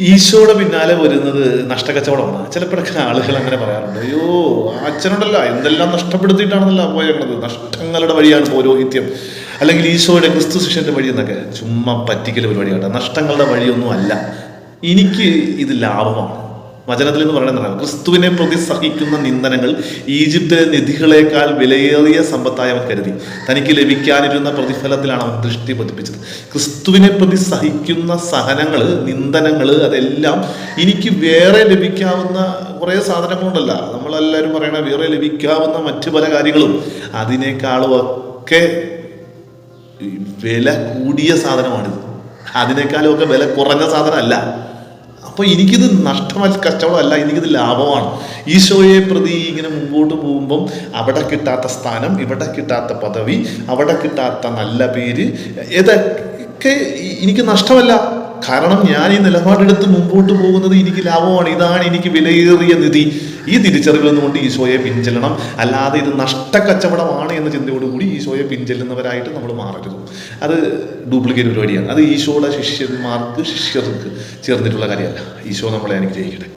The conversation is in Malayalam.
ഈശോയുടെ പിന്നാലെ വരുന്നത് നഷ്ടക്കച്ചവടമാണ്. ചിലപ്പോഴൊക്കെ ആളുകൾ അങ്ങനെ പറയാറുണ്ട്. അയ്യോ അച്ഛനോടല്ല എന്തെല്ലാം നഷ്ടപ്പെടുത്തിയിട്ടാണെന്നല്ല പോയേക്കണത് നഷ്ടങ്ങളുടെ വഴിയാണ് പൗരോഹിത്യം. അല്ലെങ്കിൽ ഈശോയുടെ ക്രിസ്തു ശിഷ്യന്റെ വഴി എന്നൊക്കെ. ചുമ്മാ പറ്റിക്കൽ പരിപാടിയാണ് നഷ്ടങ്ങളുടെ വഴിയൊന്നും അല്ല. എനിക്ക് ഇത് ലാഭമാണ്. വചനത്തിൽ എന്ന് പറയുന്നത് ക്രിസ്തുവിനെ പ്രതി സഹിക്കുന്ന നിന്ദനങ്ങൾ ഈജിപ്തിലെ നിധികളെക്കാൾ വിലയേറിയ സമ്പത്തായി അവൻ കരുതി. തനിക്ക് ലഭിക്കാനിരുന്ന പ്രതിഫലത്തിലാണ് അവൻ ദൃഷ്ടി പതിപ്പിച്ചത്. ക്രിസ്തുവിനെ പ്രതി സഹിക്കുന്ന സഹനങ്ങൾ നിന്ദനങ്ങൾ അതെല്ലാം എനിക്ക് വേറെ ലഭിക്കാവുന്ന കുറേ സാധനങ്ങളുണ്ടല്ല. നമ്മളെല്ലാവരും പറയണ വേറെ ലഭിക്കാവുന്ന മറ്റു പല കാര്യങ്ങളും. അതിനേക്കാളും ഒക്കെ വില കൂടിയ സാധനമാണിത്. അതിനേക്കാളും ഒക്കെ വില കുറഞ്ഞ സാധനമല്ല. അപ്പൊ എനിക്കിത് നഷ്ടമായി കച്ചവടമല്ല എനിക്കിത് ലാഭമാണ്. ഈശോയെ പ്രതി ഇങ്ങനെ മുമ്പോട്ട് പോകുമ്പം അവിടെ കിട്ടാത്ത സ്ഥാനം ഇവിടെ കിട്ടാത്ത പദവി അവിടെ കിട്ടാത്ത നല്ല പേര് ഇതൊക്കെ എനിക്ക് നഷ്ടമല്ല. കാരണം ഞാൻ ഈ നിലപാടെടുത്ത് മുമ്പോട്ട് പോകുന്നത് എനിക്ക് ലാഭമാണ്. ഇതാണ് എനിക്ക് വിലയേറിയ നിധി. ഈ തിരിച്ചറിവിൽ നിന്നുകൊണ്ട് ഈശോയെ പിൻചെല്ലണം. അല്ലാതെ ഇത് നഷ്ടക്കച്ചവടമാണ് എന്ന ചിന്തയോടുകൂടി ഈശോയെ പിൻചെല്ലുന്നവരായിട്ട് നമ്മൾ മാറരുത്. അത് ഡ്യൂപ്ലിക്കേറ്റ് പരിപാടിയാണ്. അത് ഈശോയുടെ ശിഷ്യന്മാർക്ക് ശിഷ്യർക്ക് ചേർന്നിട്ടുള്ള കാര്യമല്ല. ഈശോ നമ്മളെ അനുഗ്രഹിക്കട്ടെ.